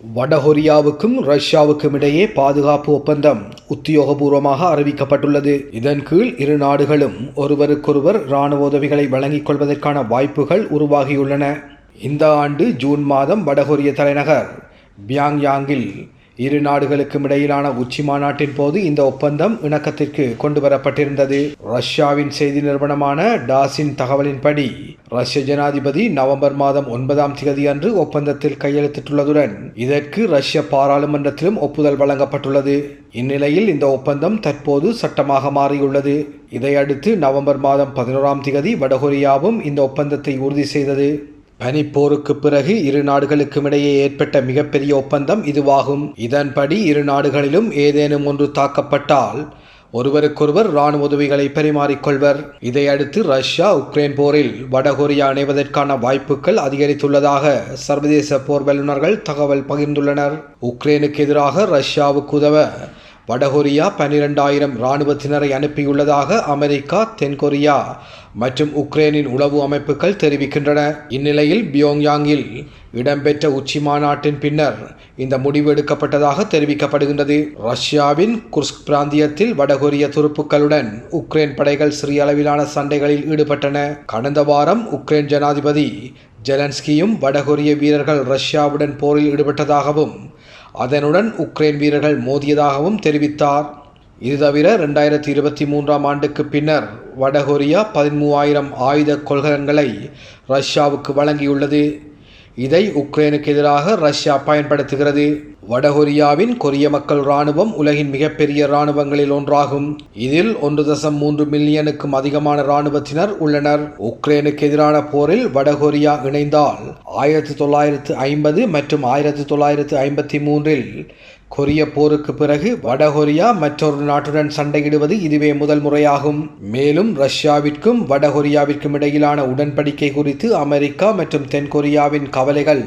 வடகொரியாவுக்கும் ரஷ்யாவுக்கும் இடையே பாதுகாப்பு ஒப்பந்தம் உத்தியோகபூர்வமாக அறிவிக்கப்பட்டுள்ளது. இதன் கீழ் இரு நாடுகளும் ஒருவருக்கொருவர் இராணுவ உதவிகளை வழங்கிக் கொள்வதற்கான வாய்ப்புகள் உருவாகியுள்ளன. இந்த ஆண்டு ஜூன் மாதம் வடகொரிய தலைநகர் பியாங்யாங்கில் இரு நாடுகளுக்கும் இடையிலான உச்சி மாநாட்டின் போது இந்த ஒப்பந்தம் இணக்கத்திற்கு கொண்டு வரப்பட்டிருந்தது ரஷ்யாவின் செய்தி நிறுவனமான டாஸின் தகவலின்படி ரஷ்ய ஜனாதிபதி நவம்பர் மாதம் ஒன்பதாம் தேதி அன்று ஒப்பந்தத்தில் கையெழுத்திட்டுள்ளதுடன் இதற்கு ரஷ்ய பாராளுமன்றத்திலும் ஒப்புதல் வழங்கப்பட்டுள்ளது. இந்நிலையில் இந்த ஒப்பந்தம் தற்போது சட்டமாக மாறியுள்ளது. இதையடுத்து நவம்பர் மாதம் பதினோராம் தேதி வடகொரியாவும் இந்த ஒப்பந்தத்தை உறுதி செய்தது. பனிப்போருக்கு பிறகு இரு நாடுகளுக்கும் இடையே ஏற்பட்ட மிகப்பெரிய ஒப்பந்தம் இதுவாகும். இதன்படி இரு நாடுகளிலும் ஏதேனும் ஒன்று தாக்கப்பட்டால் ஒருவருக்கொருவர் இராணுவ உதவிகளை பரிமாறிக்கொள்வர். இதையடுத்து ரஷ்யா உக்ரைன் போரில் வடகொரியா இணைவதற்கான வாய்ப்புகள் அதிகரித்துள்ளதாக சர்வதேச போர் வல்லுநர்கள் தகவல் பகிர்ந்துள்ளனர். உக்ரைனுக்கு எதிராக ரஷ்யாவுக்கு உதவ வடகொரியா பனிரெண்டாயிரம் இராணுவத்தினரை அனுப்பியுள்ளதாக அமெரிக்கா தென்கொரியா மற்றும் உக்ரைனின் உளவு அமைப்புகள் தெரிவிக்கின்றன. இந்நிலையில் பியோங்யாங்கில் இடம்பெற்ற உச்சி மாநாட்டின் பின்னர் இந்த முடிவு எடுக்கப்பட்டதாக தெரிவிக்கப்படுகின்றது. ரஷ்யாவின் குர்ஸ்க் பிராந்தியத்தில் வடகொரிய துருப்புக்களுடன் உக்ரைன் படைகள் சிறிய அளவிலான சண்டைகளில் ஈடுபட்டன. கடந்த வாரம் உக்ரைன் ஜனாதிபதி ஜெலன்ஸ்கியும் வடகொரிய வீரர்கள் ரஷ்யாவுடன் போரில் ஈடுபட்டதாகவும் அதனுடன் உக்ரைன் வீரர்கள் மோதியதாகவும் தெரிவித்தார். இது தவிர ரெண்டாயிரத்தி இருபத்தி மூன்றாம் ஆண்டுக்கு பின்னர் வடகொரியா பதிமூவாயிரம் ஆயுத கொள்கலன்களை ரஷ்யாவுக்கு வழங்கியுள்ளது. இதை உக்ரைனுக்கு எதிராக ரஷ்யா பயன்படுத்துகிறது. வடகொரியாவின் கொரிய மக்கள் இராணுவம் உலகின் மிகப்பெரிய இராணுவங்களில் ஒன்றாகும். இதில் ஒன்று தசம் மூன்று மில்லியனுக்கும் அதிகமான இராணுவத்தினர் உள்ளனர். உக்ரைனுக்கு எதிரான போரில் வடகொரியா இணைந்தால் ஆயிரத்தி தொள்ளாயிரத்து ஐம்பது மற்றும் ஆயிரத்தி தொள்ளாயிரத்து ஐம்பத்தி மூன்றில் கொரிய போருக்கு பிறகு வடகொரியா மற்றொரு நாட்டுடன் சண்டையிடுவது இதுவே முதல் முறையாகும். மேலும் ரஷ்யாவிற்கும் வடகொரியாவிற்கும் இடையிலான உடன்படிக்கை குறித்து அமெரிக்கா மற்றும் தென்கொரியாவின் கவலைகள்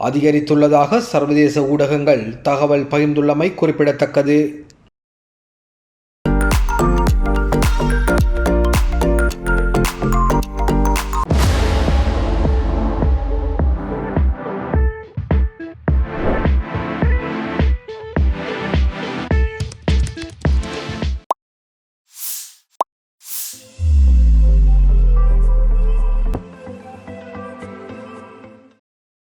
அதிகரித்துள்ளதாக சர்வதேச ஊடகங்கள் தகவல் பகிர்ந்துள்ளமை குறிப்பிடத்தக்கது.